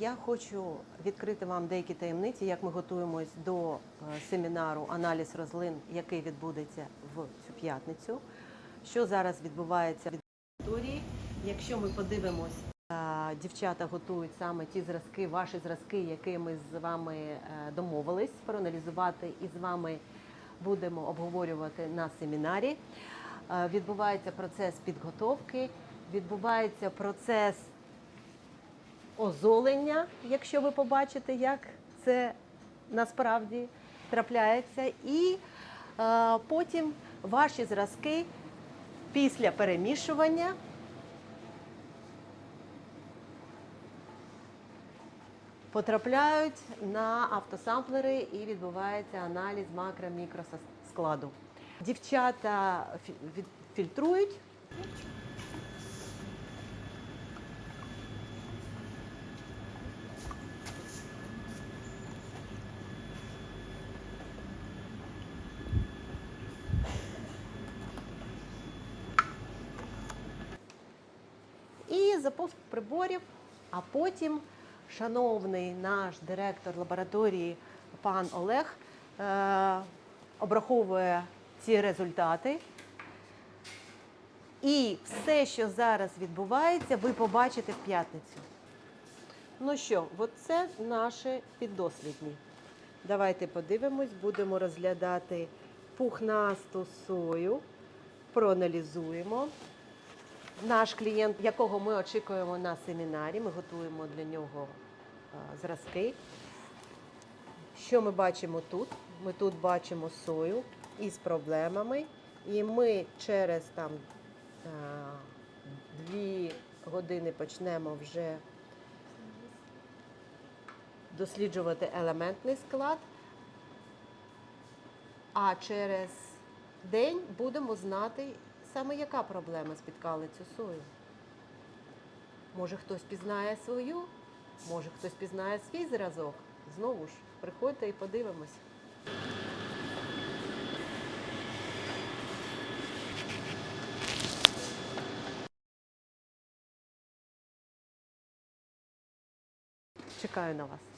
Я хочу відкрити вам деякі таємниці, як ми готуємось до е, семінару Аналіз розлин, який відбудеться в цю п'ятницю. Що зараз відбувається в аудиторії? Якщо ми подивимось, е, дівчата готують саме ті зразки, ваші зразки, які ми з вами е, домовились проаналізувати і з вами будемо обговорювати на семінарі. Відбувається процес підготовки, відбувається процес озолення, якщо ви побачите, як це насправді трапляється. І е, потім ваші зразки після перемішування потрапляють на автосамплери і відбувається аналіз макро-мікроскладу. Дівчата фільтрують і запуск приборів. А потім шановний наш директор лабораторії пан Олег е, обраховує ці результати. І все, що зараз відбувається, ви побачите в п'ятницю. Ну що, це наші піддослідні. Давайте подивимось, будемо розглядати пухнасту сою, проаналізуємо. Наш клієнт, якого ми очікуємо на семінарі, ми готуємо для нього е, зразки. Що ми бачимо тут? Ми тут бачимо сою із проблемами, і ми через там е, дві години почнемо вже досліджувати елементний склад, а через день будемо знати саме яка проблема спіткала цю сою. Може хтось пізнає свою, може хтось пізнає свій зразок. Знову ж, приходьте і подивимось. Чекаю на вас.